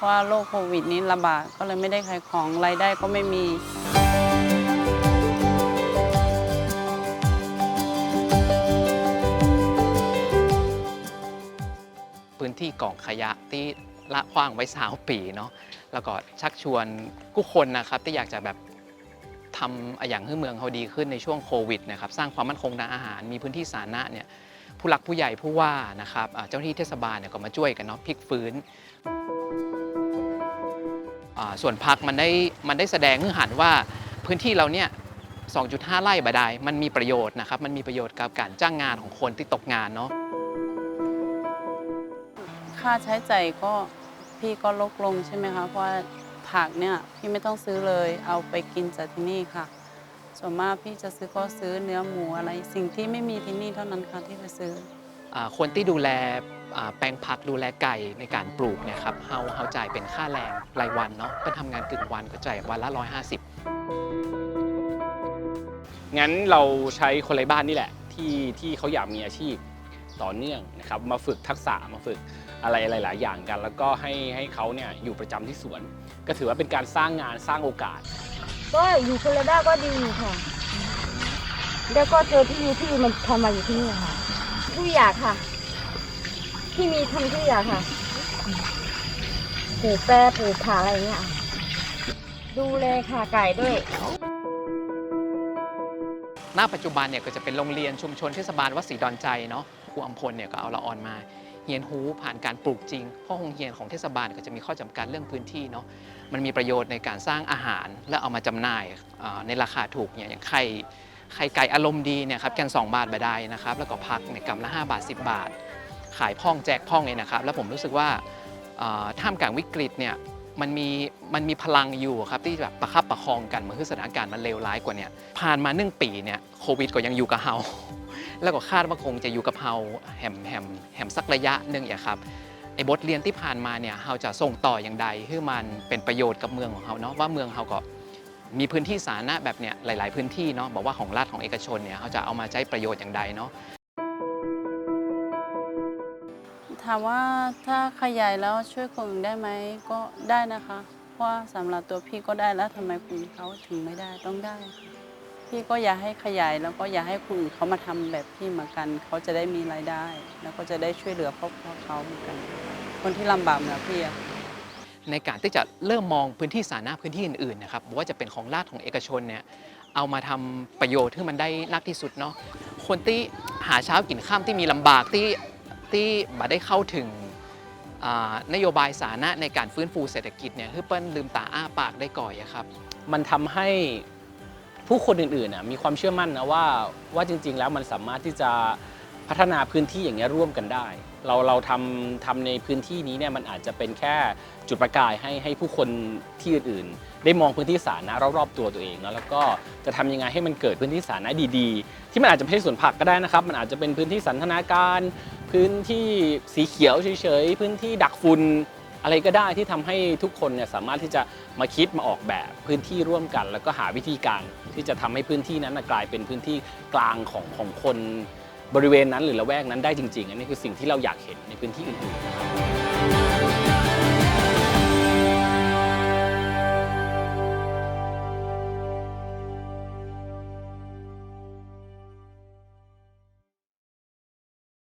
ราะว่าโรคโควิดนี้ระบาดก็เลยไม่ได้ขายของรายได้ก็ไม่มีพื้นที่กองขยะที่ละขว้างไว้สาวปีเนาะแล้วก็ชักชวนผู้คนนะครับที่อยากจะแบบทำอย่างให้เมืองเขาดีขึ้นในช่วงโควิดนะครับ สร้างความมั่นคงทางอาหาร มีพื้นที่สาธารณะเนี่ย ผู้หลักผู้ใหญ่ผู้ว่านะครับเจ้าหน้าที่เทศบาลเนี่ยก็มาช่วยกันเนาะพลิกฟื้นส่วนพักมันได้มันได้แสดงให้เห็นว่าพื้นที่เราเนี่ย 2.5 ไร่บาดายมันมีประโยชน์นะครับ มันมีประโยชน์กับการจ้างงานของคนที่ตกงานเนาะค่าใช้จ่ายก็พี่ก็ลดลงใช่ไหมคะ เพราะผักเนี่ยพี่ไม่ต้องซื้อเลยเอาไปกินจากที่นี่ค่ะ ส่วนมากพี่จะซื้อก็ซื้อเนื้อหมูอะไร สิ่งที่ไม่มีที่นี่เท่านั้นค่ะที่ไปซื้ออ่าคนที่ดูแลอ่าแปลงผักดูแลไก่ในการปลูกเนี่ยครับเฮาเฮาจ่ายเป็นค่าแรงรายวันเนาะเป็นทำงานกึ่งวันก็จ่ายวันละ 150 งั้นเราใช้คนไร้บ้านนี่แหละ ที่ที่เขาอยากมีอาชีพต่อเนื่องนะครับมาฝึกทักษะมาฝึกอะไรหลาย ๆ อย่างกัน แล้วก็ให้ให้เขาเนี่ยอยู่ประจำที่สวน ก็ถือว่าเป็นการสร้างงานสร้างโอกาส ก็อยู่โคราก็ดีค่ะ แล้วก็เจอที่อยู่ที่มันทำมาอยู่ที่นี่ค่ะทุกอย่างค่ะ ที่มีทำทุกอย่างค่ะปลูกแปรปลูกขาอะไรเงี้ยดูแลค่ะไก่ด้วยหน้าปัจจุบันเนี่ยก็จะเป็นโรงเรียนชุมชนเทศบาลวัดศรีดอนใจเนาะครูอำพลเนี่ยก็เอาละออนมา ฮียนฮูผ่านการปลูกจริง เพราะโรงเรียนของเทศบาลก็จะมีข้อจำกัดเรื่องพื้นที่เนาะ มันมีประโยชน์ในการสร้างอาหาร และเอามาจำหน่ายในราคาถูกเนี่ยอย่างไข่ไข่ไก่อารมณ์ดีเนี่ยครับแกง2บาทบาได้นะครับ แล้วก็พักเนี่ยกำละ5บาท 10 บาท ขายพ่องแจกพ่องเลยนะครับ แล้วผมรู้สึกว่าอ่าท่ามกลางวิกฤตเนี่ยมันมีมันมีพลังอยู่ครับที่แบบประคับประคองกันเมื่อสถานการณ์มันเลวร้ายกว่าเนี่ยผ่านมาหนึ่งปีเนี่ยโควิดก็ยังอยู่กับเฮา แล้วก็คาดว่าคงจะอยู่กับเฮาแหมแหมแหมสักระยะหนึ่งอย่างครับไอ้บทเรียนที่ผ่านมาเนี่ยเฮาจะส่งต่ออย่างใดให้มันเป็นประโยชน์กับเมืองของเฮาเนาะว่าเมืองเฮาก็มีพื้นที่สาธารณะแบบเนี้ยหลาย ๆ พื้นที่เนาะบอกว่าของรัฐของเอกชนเนี่ยเขาจะเอามาใช้ประโยชน์อย่างใดเนาะถามว่าถ้าขยายแล้วช่วยคนอื่นได้ไหมก็ได้นะคะ เพราะว่าสำหรับตัวพี่ก็ได้แล้วทำไมคนอื่นเขาถึงไม่ได้ต้องได้ค่ะ พี่ก็อยากให้ขยายแล้วก็อยากให้คนอื่นเขามาทำแบบพี่เหมือนกัน เขาจะได้มีรายได้ แล้วก็จะได้ช่วยเหลือครอบครัวเขาเหมือนกัน คนที่ลำบากเหมือนพี่อะ ในการที่จะเริ่มมองพื้นที่สาธารณะพื้นที่อื่นๆนะครับว่าจะเป็นของรัฐของเอกชนเนี่ยเอามาทำประโยชน์ที่มันได้นักที่สุดเนาะคนที่หาเช้ากินข้ามที่มีลำบากที่ที่บ่ได้เข้าถึงอ่านโยบายสาธารณะในการฟื้นฟูเศรษฐกิจเนี่ยคือเปิ้ลลืมตาอ้าปากได้ก่อยอะครับ มันทำให้ ผู้คนอื่นๆมีความเชื่อมั่นนะว่าว่าจริง ๆ แล้วมันสามารถที่จะพัฒนาพื้นที่อย่างเงี้ยร่วมกันได้ เราเราทำทำในพื้นที่นี้เนี่ยมันอาจจะเป็นแค่จุดประกายให้ให้ผู้คนที่อื่นๆ ได้มองพื้นที่สาธารณะรอบๆตัวตัวเองแล้วแล้วก็จะทำยังไงให้มันเกิดพื้นที่สาธารณะดีๆ ที่มันอาจจะไม่ใช่สวนผักก็ได้นะครับ มันอาจจะเป็นพื้นที่สันทนาการ พื้นที่สีเขียวเฉยๆพื้นที่ดักฝุ่น อะไรก็ได้ที่ทำให้ทุกคนเนี่ยสามารถที่จะมาคิดมาออกแบบพื้นที่ร่วมกัน แล้วก็หาวิธีการที่จะทำให้พื้นที่นั้นกลายเป็นพื้นที่กลางของของคนบริเวณนั้นหรือละแวกนั้นได้จริง ๆ อันนี้คือสิ่งที่เราอยากเห็นในพื้นที่อื่นๆ